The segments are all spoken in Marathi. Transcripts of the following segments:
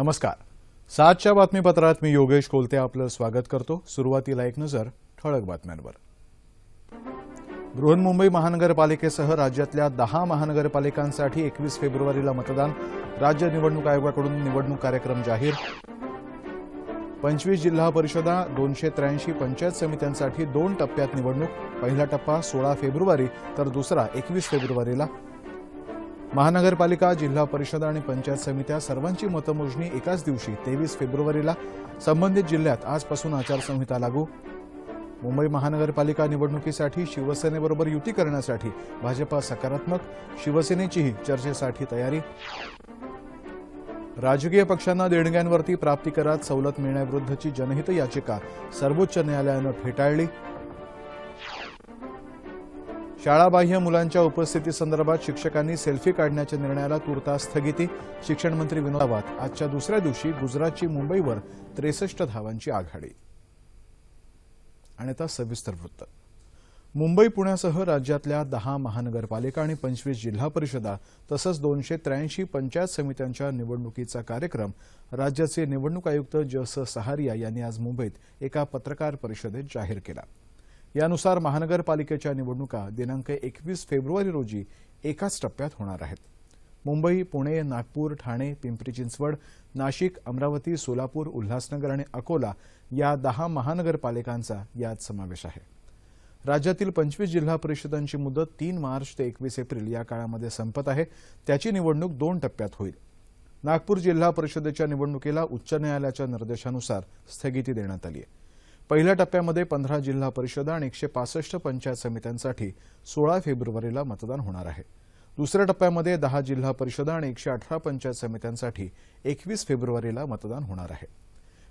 नमस्कार. सातच्या बातमीपत्रात मी योगेश कोलते आपलं स्वागत करतो. सुरुवातीला एक नजर ठळक बातम्यांवर. बृहन्मुंबई महानगरपालिकेसह राज्यातल्या दहा महानगरपालिकांसाठी एकवीस फेब्रुवारीला मतदान. राज्य निवडणूक आयोगाकडून निवडणूक कार्यक्रम जाहीर. पंचवीस जिल्हा परिषदा दोनशे त्र्याऐंशी पंचायत समित्यांसाठी दोन टप्प्यात निवडणूक. पहिला टप्पा सोळा फेब्रुवारी तर दुसरा एकवीस फेब्रुवारीला. महानगरपालिका जिल्हा परिषद आणि पंचायत समित्या सर्वांची मतमोजणी एकाच दिवशी तेवीस फेब्रुवारीला. संबंधित जिल्ह्यात आजपासून आचारसंहिता लागू. मुंबई महानगरपालिका निवडणुकीसाठी शिवसेनेबरोबर युती करण्यासाठी भाजपा सकारात्मक शिवसेनेचीही चर्चेसाठी तयारी. राजकीय पक्षांना देणग्यांवरती प्राप्तिकरात सवलत मिळण्याविरुद्धची जनहित याचिका सर्वोच्च न्यायालयानं फेटाळली. शाळाबाह्य मुलांच्या उपस्थितीसंदर्भात शिक्षकांनी सेल्फी काढण्याच्या निर्णयाला तुर्तास स्थगिती. शिक्षणमंत्री विनोद रावत आजच्या दुसऱ्या दिवशी गुजरातची मुंबईवर त्रेसष्ट धावांची आघाडी. आणि आता सविस्तर वृत्त. मुंबई पुण्यासह राज्यातल्या दहा महानगरपालिका आणि पंचवीस जिल्हा परिषदा तसंच दोनशे त्र्याऐंशी पंचायत समित्यांच्या निवडणुकीचा कार्यक्रम राज्याचे निवडणूक आयुक्त ज स सहारिया यांनी आज मुंबईत एका पत्रकार परिषदेत जाहीर केला. यानुसार महानगरपालिकेच्या निवडणुका दिनांक एकवीस फेब्रुवारी रोजी एकाच टप्प्यात होणार आहेत. मुंबई पुणे नागपूर ठाणे पिंपरी चिंचवड नाशिक अमरावती सोलापूर उल्हासनगर आणि अकोला या दहा महानगरपालिकांचा यात समावेश आहे. राज्यातील पंचवीस जिल्हा परिषदांची मुदत तीन मार्च ते एकवीस एप्रिल या काळामध्ये संपत आहे. त्याची निवडणूक दोन टप्प्यात होईल. नागपूर जिल्हा परिषदेच्या निवडणुकीला उच्च न्यायालयाच्या निर्देशानुसार स्थगिती देण्यात आली आहे. पहिल्या टप्प्यामध्ये पंधरा जिल्हा परिषदा आणि एकशे पासष्ट पंचायत समित्यांसाठी सोळा फेब्रुवारीला मतदान होणार आहे. दुसऱ्या टप्प्यामध्ये दहा जिल्हा परिषदा आणि एकशे अठरा पंचायत समित्यांसाठी एकवीस फेब्रुवारीला मतदान होणार आहे.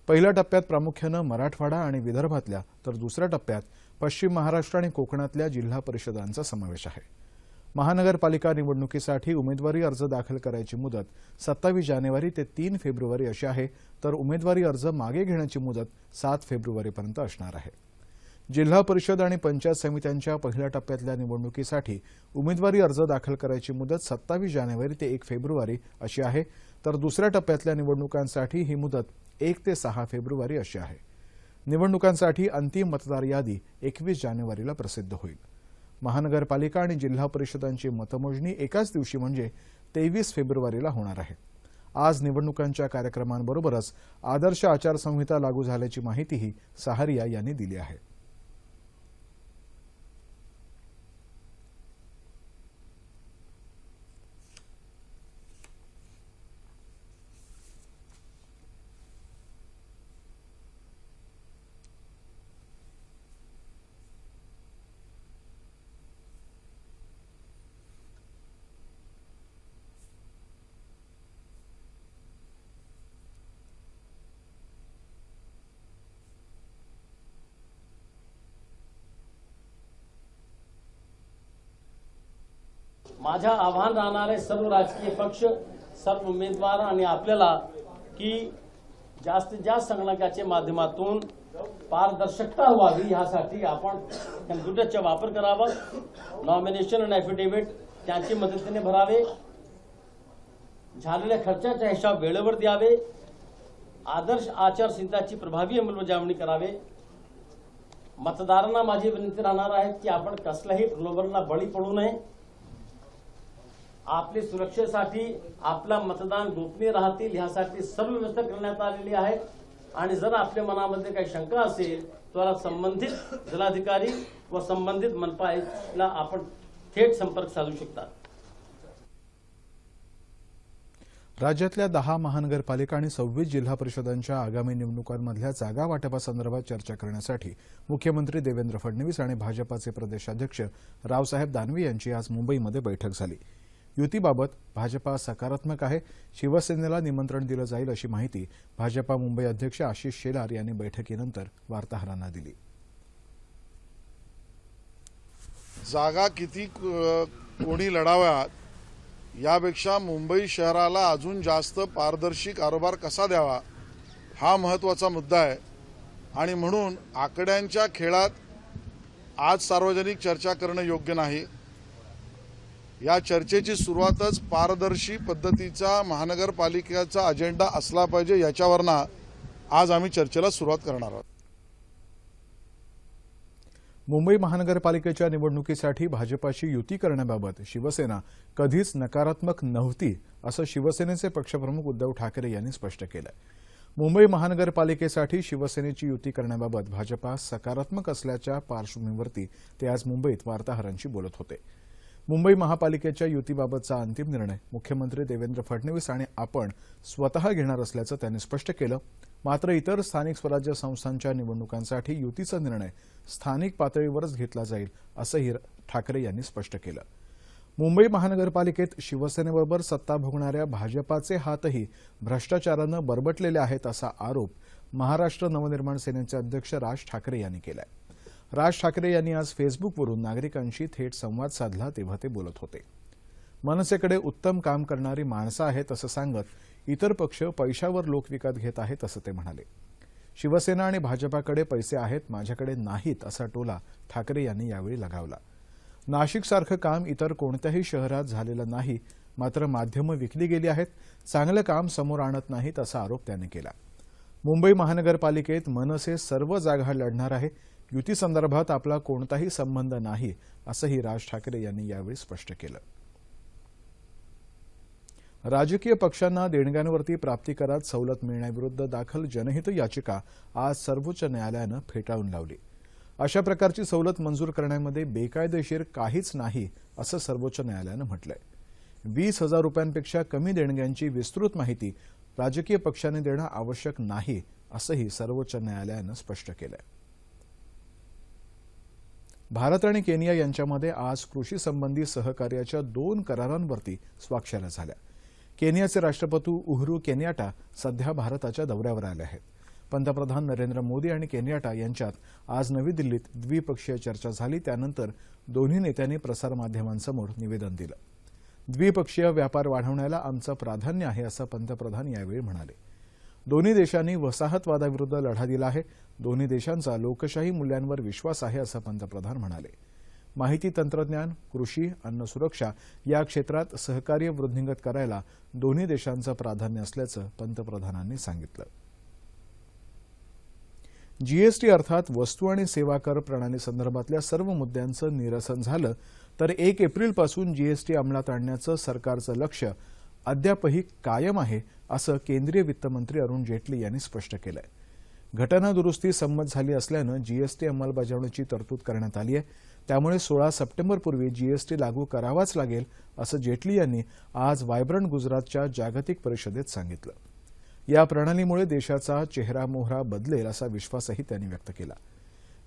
पहिल्या टप्प्यात प्रामुख्यानं मराठवाडा आणि विदर्भातल्या तर दुसऱ्या टप्प्यात पश्चिम महाराष्ट्र आणि कोकणातल्या जिल्हा परिषदांचा समावेश आहे. महानगरपालिका निवडणुकीसाठी उमेदवारी अर्ज दाखल करायची मुदत सत्तावीस जानेवारी ते तीन फेब्रुवारी अशी आहे. तर उमेदवारी अर्ज मागे घेण्याची मुदत सात फेब्रुवारीपर्यंत असणार आहे. जिल्हा परिषद आणि पंचायत समित्यांच्या पहिल्या टप्प्यातल्या निवडणुकीसाठी उमेदवारी अर्ज दाखल करायची मुदत सत्तावीस जानेवारी ते एक फेब्रुवारी अशी आहे. तर दुसऱ्या टप्प्यातल्या निवडणुकांसाठी ही मुदत एक ते सहा फेब्रुवारी अशी आहे. निवडणुकांसाठी अंतिम मतदार यादी एकवीस जानेवारीला प्रसिद्ध होईल. महानगरपालिका आणि जिल्हा परिषदांची मतमोजणी एकाच दिवशी म्हणजे तेवीस फेब्रुवारीला होणार आहे. आज निवडणुकांच्या कार्यक्रमांबरोबरच आदर्श आचारसंहिता लागू झाल्याची माहितीही सहारिया यांनी दिली आहे. माझ्या आव्हान राहणारे सर्व राजकीय पक्ष सर्व उमेदवार आणि आपल्याला की जास्तीत जास्त संगणकाच्या माध्यमातून पारदर्शकता व्हावी यासाठी आपण कम्प्युटरचा वापर करावा नॉमिनेशन आणि ॲफिडेव्हिट त्यांची मदतीने भरावे झालेल्या खर्चाचा हिसाब वेळेवर द्यावे आदर्श आचारसंहिताची प्रभावी अंमलबजावणी करावे. मतदारांना माझी विनंती राहणार आहे की आपण कसल्याही प्रलोभनाला बळी पडू नये. आपली सुरक्षेसाठी आपला मतदान गोपनीय राहतील यासाठी सर्व व्यवस्था करण्यात आलेली आहे. आणि जर आपल्या मनामध्ये काही शंका असेल तर संबंधित जिल्हाधिकारी व संबंधित मनपाला आपण थेट संपर्क साधू शकता. राज्यातल्या दहा महानगरपालिका आणि सव्वीस जिल्हा परिषदांच्या आगामी निवडणुकांमधल्या जागा वाटपासंदर्भात चर्चा करण्यासाठी मुख्यमंत्री देवेंद्र फडणवीस आणि भाजपाचे प्रदेशाध्यक्ष रावसाहेब दानवे यांची आज मुंबईमध्ये बैठक झाली. युतीबाबत भाजपा सकारात्मक आहे. शिवसेनेला निमंत्रण दिलं जाईल अशी माहिती भाजपा मुंबई अध्यक्ष आशिष शेलार यांनी बैठकीनंतर वार्ताहरांना दिली. जागा किती कोणी लढाव्यात यापेक्षा मुंबई शहराला अजून जास्त पारदर्शी कारोबार कसा द्यावा हा महत्त्वाचा मुद्दा आहे. आणि म्हणून आकड्यांच्या खेळात आज सार्वजनिक चर्चा करणं योग्य नाही. या चर्चेची सुरुवातच पारदर्शी पद्धतीचा महानगरपालिकेचा अजेंडा असला पाहिजे याच्यावरनं आज आम्ही चर्चेला सुरुवात करणार आहोत. मुंबई महानगरपालिकेच्या निवडणुकीसाठी भाजपाशी युती करण्याबाबत शिवसेना कधीच नकारात्मक नव्हती असं शिवसेनेचे पक्षप्रमुख उद्धव ठाकरे यांनी स्पष्ट केलं मुंबई महानगरपालिकेसाठी शिवसेनेची युती करण्याबाबत भाजपा सकारात्मक असल्याच्या पार्श्वभूमीवरती ते आज मुंबईत वार्ताहरांशी बोलत होते. मुंबई महापालिकेच्या युतीबाबतचा अंतिम निर्णय. मुख्यमंत्री देवेंद्र फडणवीस आणि आपण स्वतः घेणार असल्याचं त्यांनी स्पष्ट केलं. मात्र इतर स्थानिक स्वराज्य संस्थांच्या निवडणुकांसाठी युतीचा निर्णय स्थानिक पातळीवरच घेतला जाईल असंही ठाकरे यांनी स्पष्ट केलं. मुंबई महानगरपालिकेत शिवसेनेबरोबर सत्ता भोगणाऱ्या भाजपाचे हातही भ्रष्टाचारानं बरबटलेले आहेत असा आरोप महाराष्ट्र नवनिर्माण सेनेचे अध्यक्ष राज ठाकरे यांनी केलाय. राज ठाकरे यांनी आज फेसबुकवरून नागरिकांशी थेट संवाद साधला तेव्हा ते बोलत होते. मनसेकडे उत्तम काम करणारी माणसं आहेत असं सांगत इतर पक्ष पैशावर लोक विकत घेत आहेत असं ते म्हणाले. शिवसेना आणि भाजपाकडे पैसे आहेत माझ्याकडे नाहीत असा टोला ठाकरे यांनी यावेळी लगावला. नाशिकसारखं काम इतर कोणत्याही शहरात झालेलं नाही मात्र माध्यमं विकली गेली आहेत चांगलं काम समोर आणत नाहीत असा आरोप त्यांनी केला. मुंबई महानगरपालिकेत मनसे सर्व जागा लढणार आहे युतीसंदर्भात आपला कोणताही संबंध नाही असंही राज ठाकरे यांनी यावेळी स्पष्ट केलं. राजकीय पक्षांना देणग्यांवरती प्राप्तिकरात सवलत मिळण्याविरुद्ध दाखल जनहित याचिका आज सर्वोच्च न्यायालयानं फेटाळून लावली. अशा प्रकारची सवलत मंजूर करण्यामध्ये बेकायदेशीर काहीच नाही असं सर्वोच्च न्यायालयानं म्हटलंय. वीस हजार रुपयांपेक्षा कमी देणग्यांची विस्तृत माहिती राजकीय पक्षांनी देणं आवश्यक नाही असंही सर्वोच्च न्यायालयानं स्पष्ट केलंय. भारत आणि केनिया यांच्यामध्ये आज कृषी संबंधी सहकार्याच्या दोन करारांवरती स्वाक्षऱ्या झाल्या. केनियाचे राष्ट्रपती उहरू केनियाटा सध्या भारताच्या दौऱ्यावर आले आहेत. पंतप्रधान नरेंद्र मोदी आणि केनियाटा यांच्यात आज नवी दिल्लीत द्विपक्षीय चर्चा झाली. त्यानंतर दोन्ही नेत्यांनी प्रसारमाध्यमांसमोर निवेदन दिलं. द्विपक्षीय व्यापार वाढवण्याला आमचं प्राधान्य आहे असं पंतप्रधान यावेळी म्हणाले. दोन्ही देशांनी वसाहतवादाविरुद्ध लढा दिला आहे. दोन्ही देशांचा लोकशाही मूल्यांवर विश्वास आहे असं पंतप्रधान म्हणाले. माहिती तंत्रज्ञान कृषी अन्न सुरक्षा या क्षेत्रात सहकार्य वृद्धिंगत करायला दोन्ही देशांचं प्राधान्य असल्याचं पंतप्रधानांनी सांगितलं. जीएसटी अर्थात वस्तू आणि सेवा कर प्रणालीसंदर्भातल्या सर्व मुद्द्यांचं निरसन झालं तर एक एप्रिलपासून जीएसटी अंमलात आणण्याचं सरकारचं लक्ष अद्यापही कायम आहे असं केंद्रीय वित्तमंत्री अरुण जेटली यांनी स्पष्ट केलंय. घटना दुरुस्ती संमत झाली असल्यानं जीएसटी अंमलबजावणीची तरतूद करण्यात आली आहे. त्यामुळे सोळा सप्टेंबरपूर्वी जीएसटी लागू करावाच लागेल असं जेटली यांनी आज वायब्रंट गुजरातच्या जागतिक परिषदेत सांगितलं. या प्रणालीमुळे देशाचा चेहरा मोहरा बदलेल असा विश्वासही त्यांनी व्यक्त केला.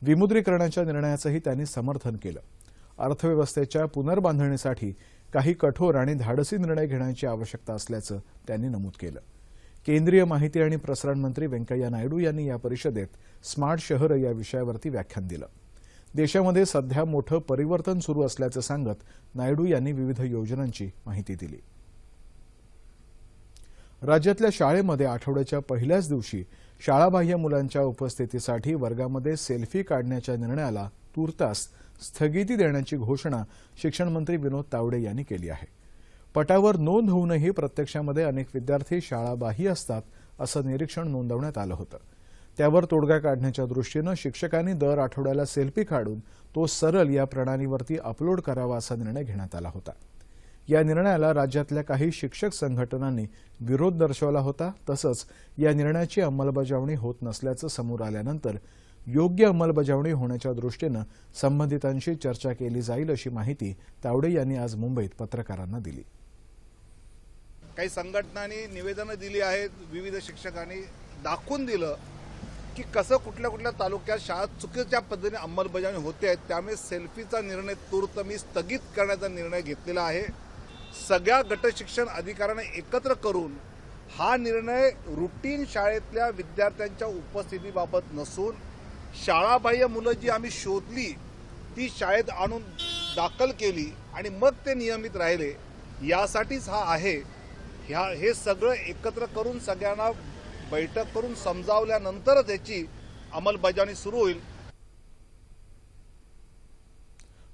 विमुद्रीकरणाच्या निर्णयाचंही त्यांनी समर्थन केलं. अर्थव्यवस्थेच्या पुनर्बांधणीसाठी काही कठोर आणि धाडसी निर्णय घेण्याची आवश्यकता असल्याचं त्यांनी नमूद केलं. केंद्रीय माहिती आणि प्रसारण मंत्री व्यंकय्या नायडू यांनी या परिषदेत स्मार्ट शहर या विषयावरती व्याख्यान दिलं. देशामध्ये सध्या मोठं परिवर्तन सुरू असल्याचं सांगत नायडू यांनी विविध योजनांची माहिती दिली. राज्यातल्या शाळेमध्ये आठवड्याच्या पहिल्याच दिवशी शाळाबाह्य मुलांच्या उपस्थितीसाठी वर्गामध्ये सेल्फी काढण्याच्या निर्णयाला तूर्तास स्थगिती देण्याची घोषणा शिक्षण मंत्री विनोद तावडे यांनी केली आहे. पटावर नोंद होऊनही प्रत्यक्षामध्ये अनेक विद्यार्थी शाळाबाह्य असतात असं निरीक्षण नोंदवण्यात आलं होतं. त्यावर तोडगा काढण्याच्या दृष्टीनं शिक्षकांनी दर आठवड्याला सेल्फी काढून तो सरल या प्रणालीवरती अपलोड करावा असा निर्णय घेण्यात आला होता. या निर्णयाला राज्यातल्या काही शिक्षक संघटनांनी विरोध दर्शवला होता तसंच या निर्णयाची अंमलबजावणी होत नसल्याचं समोर आल्यानंतर योग्य अंमलबजावणी होण्याच्या दृष्टीनं संबंधितांशी चर्चा केली जाईल अशी माहिती तावडे यांनी आज मुंबईत पत्रकारांना दिली. काही संघटनांनी निवेदनं दिली आहेत विविध शिक्षकांनी दाखवून दिलं की कसं कुठल्या कुठल्या तालुक्यात शाळा चुकीच्या पद्धतीने अंमलबजावणी होते आहे त्यामुळे सेल्फीचा निर्णय तूर्त मी स्थगित करण्याचा निर्णय घेतलेला आहे. सगळ्या गट शिक्षण अधिकाऱ्यांना एकत्र करून हा निर्णय रुटीन शाळेतल्या विद्यार्थ्यांच्या उपस्थितीबाबत नसून शाळाबाह्य मुलं जी आम्ही शोधली ती शाळेत आणून दाखल केली आणि मग ते नियमित राहिले यासाठीच हा आहे. ह्या हे सगळं एकत्र करून सगळ्यांना बैठक करून समजावल्यानंतरच याची अंमलबजावणी सुरू होईल.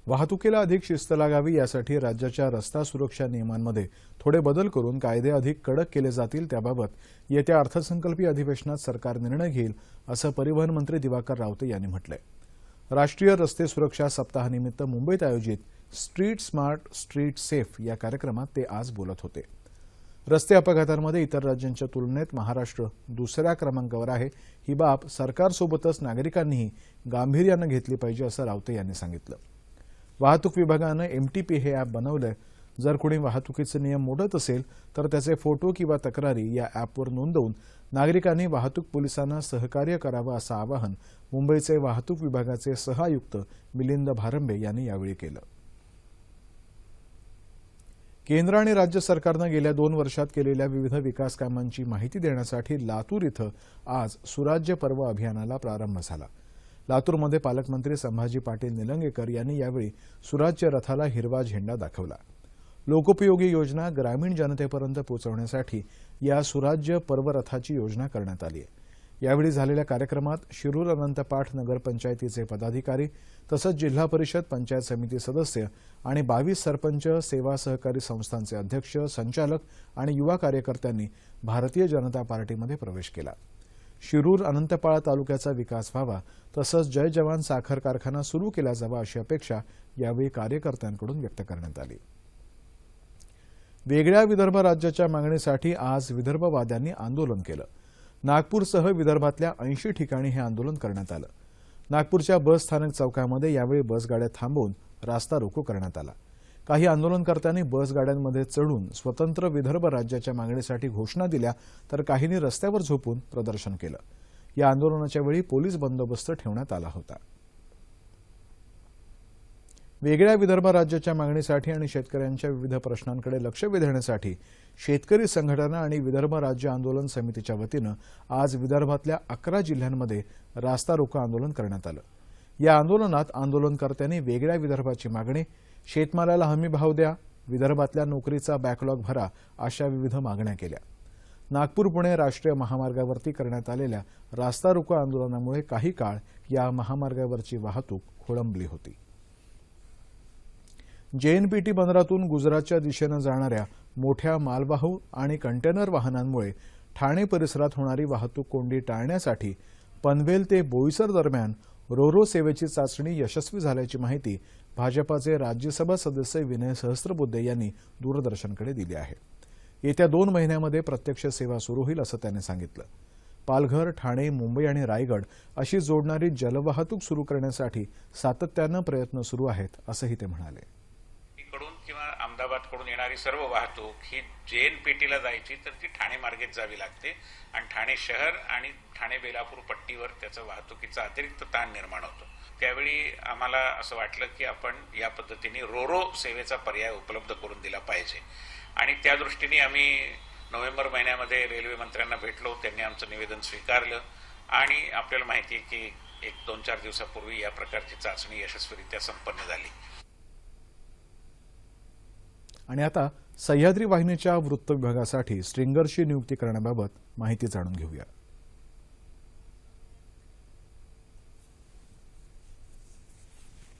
वाहतुकीला अधिक शिस्त लागावी यासाठी राज्याच्या रस्ता सुरक्षा नियमांमध्ये थोडे बदल करून कायदे अधिक कडक केले जातील त्याबाबत येत्या अर्थसंकल्पीय अधिवेशनात सरकार निर्णय घेईल असं परिवहन मंत्री दिवाकर रावते यांनी म्हटलंय. राष्ट्रीय रस्ते सुरक्षा सप्ताहानिमित्त मुंबईत आयोजित स्ट्रीट स्मार्ट स्ट्रीट सेफ या कार्यक्रमात ते आज बोलत होते. रस्ते अपघातांमध्ये इतर राज्यांच्या तुलनेत महाराष्ट्र दुसऱ्या क्रमांकावर आहे. ही बाब सरकारसोबतच नागरिकांनीही गांभीर्यानं घेतली पाहिजे असं रावते यांनी सांगितलं. वाहतूक विभागानं एमटीपी हे अॅप बनवलंय. जर कोणी वाहतुकीचे नियम मोडत असेल तर त्याचे फोटो किंवा तक्रारी या ॲपवर नोंदवून नागरिकांनी वाहतूक पोलिसांना सहकार्य करावं असं आवाहन मुंबईचे वाहतूक विभागाचे सहआयुक्त मिलिंद भारंबे यांनी यावेळी केलं. केंद्र आणि राज्य सरकारनं गेल्या दोन वर्षात केलेल्या विविध विकास कामांची माहिती देण्यासाठी लातूर इथं आज सुराज्य पर्व अभियानाला प्रारंभ झाला. लातूरमध्ये पालकमंत्री संभाजी पाटील निलंगेकर यांनी यावेळी सुराज्य रथाला हिरवा झेंडा दाखवला. लोकोपयोगी योजना ग्रामीण जनतेपर्यंत पोहोचवण्यासाठी या सुराज्य पर्वरथाची योजना करण्यात आली आहे. यावेळी झालेल्या कार्यक्रमात शिरूर अनंतपाठ नगरपंचायतीचे पदाधिकारी तसंच जिल्हा परिषद पंचायत समिती सदस्य आणि बावीस सरपंच सेवा सहकारी संस्थांचे अध्यक्ष संचालक आणि युवा कार्यकर्त्यांनी भारतीय जनता पार्टीमध्ये प्रवेश केला. शिरूर अनंतपाळा तालुक्याचा विकास व्हावा तसंच जय जवान साखर कारखाना सुरू केला जावा अशी अपेक्षा यावेळी कार्यकर्त्यांकडून व्यक्त करण्यात आली. वेगळ्या विदर्भ राज्याच्या मागणीसाठी आज विदर्भवाद्यांनी आंदोलन केलं. नागपूरसह विदर्भातल्या ऐंशी ठिकाणी हे आंदोलन करण्यात आलं. नागपूरच्या बस स्थानक चौकामध्ये यावेळी बसगाड्या थांबवून रास्ता रोको करण्यात आला. काही आंदोलनकर्त्यांनी बसगाड्यांमध्ये चढून स्वतंत्र विदर्भ राज्याच्या मागणीसाठी घोषणा दिल्या तर काहींनी रस्त्यावर झोपून प्रदर्शन केलं. या आंदोलनाच्या वेळी पोलीस बंदोबस्त ठेवण्यात आला होता. वेगळ्या विदर्भ राज्याच्या मागणीसाठी आणि शेतकऱ्यांच्या विविध प्रश्नांकडे लक्ष वेधण्यासाठी शेतकरी संघटना आणि विदर्भ राज्य आंदोलन समितीच्या वतीनं आज विदर्भातल्या अकरा जिल्ह्यांमध्ये रास्ता रोको आंदोलन करण्यात आलं. या आंदोलनात आंदोलनकर्त्यांनी वेगळ्या विदर्भाची मागणी शेतमालाला हमी भाव द्या विदर्भातल्या नोकरीचा बॅकलॉग भरा अशा विविध मागण्या केल्या. नागपूर पुणे राष्ट्रीय महामार्गावरती करण्यात आलेल्या रास्ता रोको आंदोलनामुळे काही काळ या महामार्गावरची वाहतूक खोळंबली होती. जेएनपीटी बंदरातून गुजरातच्या दिशेनं जाणाऱ्या मोठ्या मालवाहू आणि कंटेनर वाहनांमुळे ठाणे परिसरात होणारी वाहतूक कोंडी टाळण्यासाठी पनवेल ते बोईसर दरम्यान रोरो सेवेची चाचणी यशस्वी झाल्याची माहिती भाजपाचे राज्यसभा सदस्य विनय सहस्त्रबुद्धे यांनी दूरदर्शनकडे दिली आहे. येत्या दोन महिन्यामध्ये प्रत्यक्ष सेवा सुरू होईल असं त्यांनी सांगितलं. पालघर ठाणे मुंबई आणि रायगड अशी जोडणारी जलवाहतूक सुरू करण्यासाठी सातत्यानं प्रयत्न सुरू आहेत असंही ते म्हणाले. किंवा अहमदाबादकडून येणारी सर्व वाहतूक ही जेएनपीटीला जायची तर ती ठाणे मार्गेच जावी लागते. आणि ठाणे शहर आणि ठाणे बेलापूर पट्टीवर त्याचा वाहतुकीचा अतिरिक्त ताण निर्माण होतो. त्यावेळी आम्हाला असं वाटलं की आपण या पद्धतीने रोरो सेवेचा पर्याय उपलब्ध करून दिला पाहिजे. आणि त्या दृष्टीने आम्ही नोव्हेंबर महिन्यामध्ये रेल्वे मंत्र्यांना भेटलो त्यांनी आमचं निवेदन स्वीकारलं आणि आपल्याला माहिती आहे की एक दोन चार दिवसापूर्वी या प्रकारची चाचणी यशस्वीरित्या संपन्न झाली. आणि आता सह्याद्री वाहिनीच्या वृत्त विभागासाठी स्ट्रिंगरची नियुक्ती करण्याबाबत माहिती जाणून घेऊया.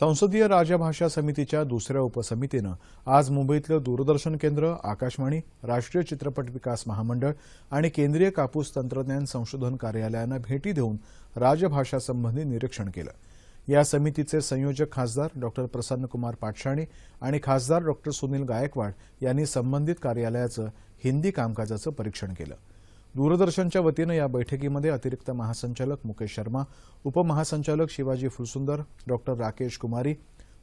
संसदीय राजभाषा समितीच्या दुसऱ्या उपसमितीनं आज मुंबईतलं दूरदर्शन केंद्र आकाशवाणी राष्ट्रीय चित्रपट विकास महामंडळ आणि केंद्रीय कापूस तंत्रज्ञान संशोधन कार्यालयानं भेटी देऊन राजभाषासंबंधी निरीक्षण केलं. या समितीचे संयोजक खासदार डॉ. प्रसन्नकुमार पाटशाणी आणि खासदार डॉ. सुनील गायकवाड यांनी संबंधित कार्यालयाचं हिंदी कामकाजाचं परीक्षण केलं. दूरदर्शनच्या वतीनं या बैठकीमध्ये अतिरिक्त महासंचालक मुकेश शर्मा उपमहासंचालक शिवाजी फुलसुंदर डॉक्टर राकेश कुमारी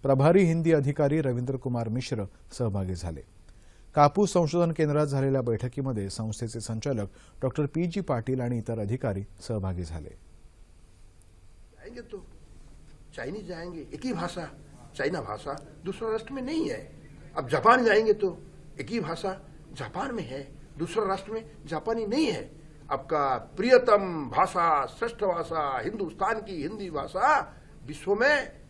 प्रभारी हिंदी अधिकारी रवींद्र कुमार मिश्र सहभागी झाले. कापूस संशोधन केंद्रात झालेल्या बैठकीमध्ये संस्थेचे संचालक डॉ. पी जी पाटील आणि इतर अधिकारी सहभागी झाले. जाएंगे तो. चाइनीज जाएंगे एक ही भाषा चाइना भाषा दूसरा राष्ट्र में नहीं है. अब जापान जाएंगे तो. एक ही भाषा जापान में है. दूसरा राष्ट्र में जापानी नहीं है। आपका प्रियतम भाषा, श्रेष्ठ भाषा, हिंदुस्तान की हिंदी भाषा विश्व में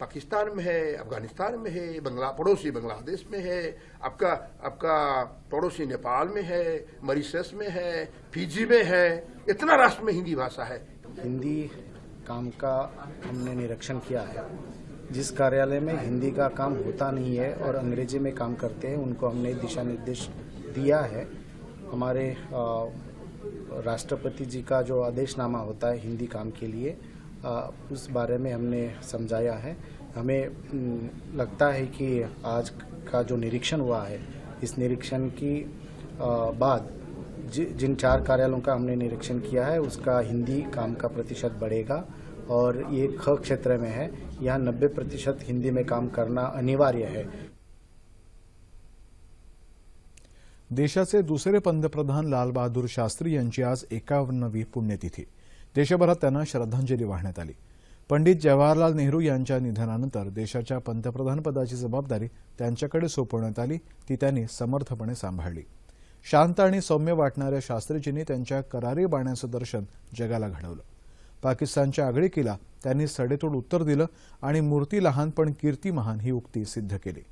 पाकिस्तान में है, अफ़गानिस्तान में है, बंगला, पड़ोसी बांग्लादेश में है, आपका आपका पड़ोसी नेपाल में है, मरीशस में है, फिजी में है, इतना राष्ट्र में हिंदी भाषा है। हिंदी काम का हमने निरीक्षण किया है। जिस कार्यालय में हिंदी का काम होता नहीं है और अंग्रेज़ी में काम करते हैं, उनको हमने दिशा निर्देश दिया है। हमारे राष्ट्रपति जी का जो आदेशनामा होता है हिंदी काम के लिए उस बारे में हमने समझाया है। हमें लगता है कि आज का जो निरीक्षण हुआ है, इस निरीक्षण की बाद जिन चार कार्यालयों का हमने निरीक्षण किया है, उसका हिंदी काम का प्रतिशत बढ़ेगा और ये ख क्षेत्र में है। यहाँ नब्बे प्रतिशत हिंदी में काम करना अनिवार्य है। देशाचे दुसरे पंतप्रधान लालबहादूर शास्त्री यांची आज एकावन्नवी पुण्यतिथी. देशभरात त्यांना श्रद्धांजली वाहण्यात आली. पंडित जवाहरलाल नेहरू यांच्या निधनानंतर देशाच्या पंतप्रधानपदाची जबाबदारी त्यांच्याकडे सोपवण्यात आली ती त्यांनी समर्थपणे सांभाळली. शांत आणि सौम्य वाटणाऱ्या शास्त्रीजींनी त्यांच्या करारी बाण्याचं दर्शन जगाला घडवलं. पाकिस्तानच्या आगळीकीला त्यांनी सडेतोड उत्तर दिलं आणि मूर्ती लहान पण कीर्ती महान ही उक्ती सिद्ध केली.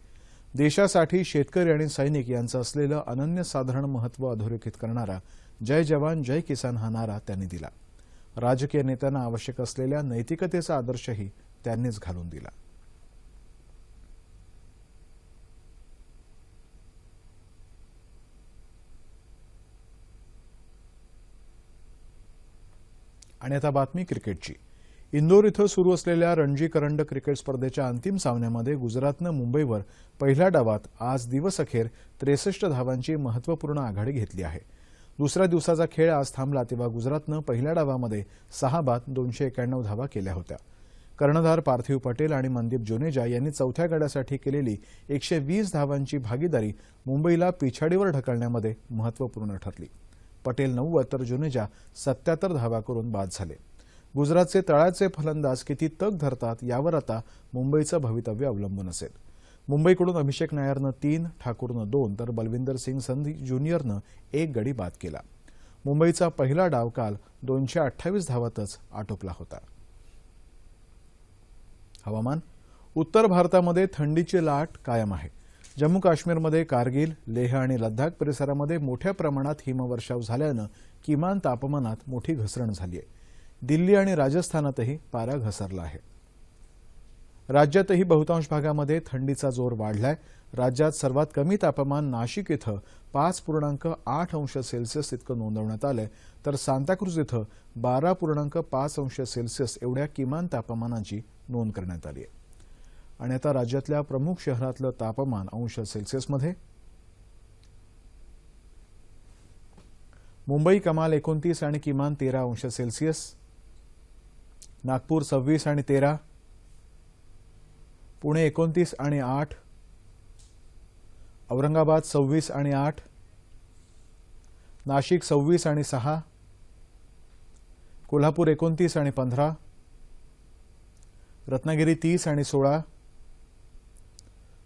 देशासाठी शेतकरी आणि सैनिक यांचं असलेलं अनन्यसाधारण महत्त्व अधोरेखित करणारा जय जवान जय किसान हा नारा त्यांनी दिला. राजकीय नेत्यांना आवश्यक असलेल्या नैतिकतेचा आदर्शही त्यांनीच घालून दिला. आणि आता बातमी क्रिकेटची. इंदोर इथं सुरू असलेल्या रणजी करंडक क्रिकेट स्पर्धेच्या अंतिम सामन्यामध्ये गुजरातनं मुंबईवर पहिल्या डावात आज दिवसअखेर त्रेसष्ट धावांची महत्त्वपूर्ण आघाडी घेतली आहे. दुसऱ्या दिवसाचा खेळ आज थांबला तेव्हा गुजरातनं पहिल्या डावामध्ये सहा बाद दोनशे एक्याण्णव धावा केल्या होत्या. कर्णधार पार्थिव पटेल आणि मनदीप जुनेजा यांनी चौथ्या गड्यासाठी केलेली एकशे वीस धावांची भागीदारी मुंबईला पिछाडीवर ढकलण्यामध्ये महत्त्वपूर्ण ठरली. पटेल नव्वद तर जुनेजा सत्याहत्तर धावा करून बाद झाले. गुजरातचे तळाचे फलंदाज किती तग धरतात यावर आता मुंबईचं भवितव्य अवलंबून असेल. मुंबईकडून अभिषेक नायरनं तीन ठाकूरनं दोन तर बलविंदर सिंग संधी ज्युनियरनं एक गडी बाद केला. मुंबईचा पहिला डाव काल दोनशे अठ्ठावीस धावातच आटोपला होता. हवामान. उत्तर भारतामध्ये थंडीची लाट कायम आहे. जम्मू काश्मीरमध्ये कारगिल लेह आणि लद्दाख परिसरामध्ये मोठ्या प्रमाणात हिमवर्षाव झाल्यानं किमान तापमानात मोठी घसरण झाली आहे दिल्ली आणि राजस्थानातही पारा घसरला आहे. राज्यातही बहुतांश भागामध्ये थंडीचा जोर वाढलाय. राज्यात सर्वात कमी तापमान नाशिक इथं पाच पूर्णांक आठ अंश सेल्सिअस इतकं नोंदवण्यात आलंय. तर सांताक्रूज इथं बारा पूर्णांक पाच अंश सेल्सिअस एवढ्या किमान तापमानाची नोंद करण्यात आली आहे. आणि आता राज्यातल्या प्रमुख शहरातलं तापमान अंश सेल्सिअसमध्ये? मुंबई कमाल एकोणतीस आणि किमान तेरा अंश सेल्सिअस नागपूर सव्वीस आणि तेरा पुणे एकोणतीस आणि आठ औरंगाबाद सव्वीस आणि आठ नाशिक सव्वीस आणि सहा कोल्हापूर एकोणतीस आणि पंधरा रत्नागिरी तीस आणि सोळा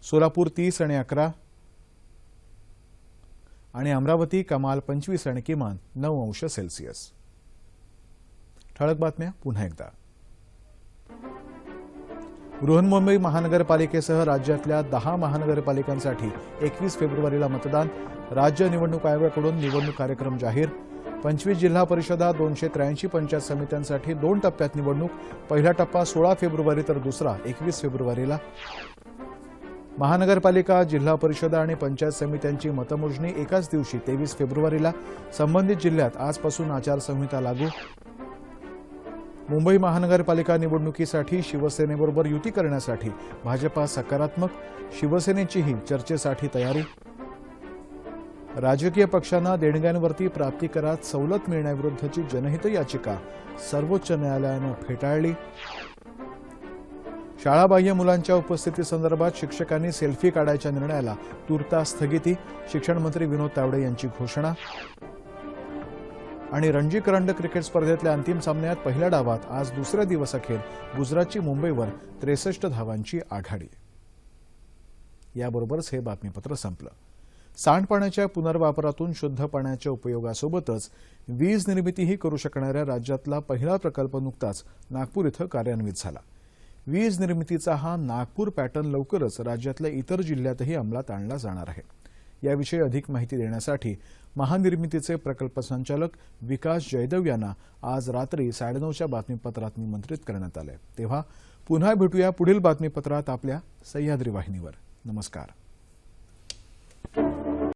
सोलापूर तीस आणि अकरा आणि अमरावती कमाल पंचवीस आणि किमान नऊ अंश सेल्सिअस. ठळक बातम्या पुन्हा एकदा. बृहन्मुंबई महानगरपालिकेसह राज्यातल्या दहा महानगरपालिकांसाठी एकवीस फेब्रुवारीला मतदान. राज्य निवडणूक आयोगाकडून निवडणूक कार्यक्रम जाहीर. पंचवीस जिल्हा परिषदा दोनशे त्र्याऐंशी पंचायत समित्यांसाठी दोन टप्प्यात निवडणूक. पहिला टप्पा सोळा फेब्रुवारी तर दुसरा एकवीस फेब्रुवारीला. महानगरपालिका जिल्हा परिषदा आणि पंचायत समित्यांची मतमोजणी एकाच दिवशी तेवीस फेब्रुवारीला. संबंधित जिल्ह्यात आजपासून आचारसंहिता लागू. मुंबई महानगरपालिका निवडणुकीसाठी शिवसेनेबरोबर युती करण्यासाठी भाजपा सकारात्मक शिवसेनेचीही चर्चेसाठी तयारी. राजकीय पक्षांना देणग्यांवरती प्राप्तिकरात सवलत मिळण्याविरुद्धची जनहित याचिका सर्वोच्च न्यायालयानं फेटाळली. शाळाबाह्य मुलांच्या उपस्थितीसंदर्भात शिक्षकांनी सेल्फी काढायच्या निर्णयाला तुर्तास स्थगिती शिक्षण मंत्री विनोद तावडे यांची घोषणा. आणि रणजी करंडक क्रिकेट स्पर्धेतल्या अंतिम सामन्यात पहिल्या डावात आज दुसऱ्या दिवस अखेर गुजरातची मुंबईवर त्रेसष्ट धावांची आघाडी. याबरोबरच हे बातमीपत्र संपलं. सांडपाण्याच्या पुनर्वापरातून शुद्ध पाण्याच्या उपयोगासोबतच वीज निर्मितीही करू शकणाऱ्या राज्यातला पहिला प्रकल्प नुकताच नागपूर इथं कार्यान्वित झाला. वीज निर्मितीचा हा नागपूर पॅटर्न लवकरच राज्यातल्या इतर जिल्ह्यातही अंमलात आणला जाणार आहे. याविषयी अधिक माहिती देण्यासाठी महानिर्मितीचे प्रकल्प संचालक विकास जयदेव यांना आज रात्री साडेनऊच्या बातमीपत्रात निमंत्रित करण्यात आले. तेव्हा पुन्हा भेटूया पुढील बातमीपत्रात आपल्या सह्याद्री वाहिनीवर. नमस्कार.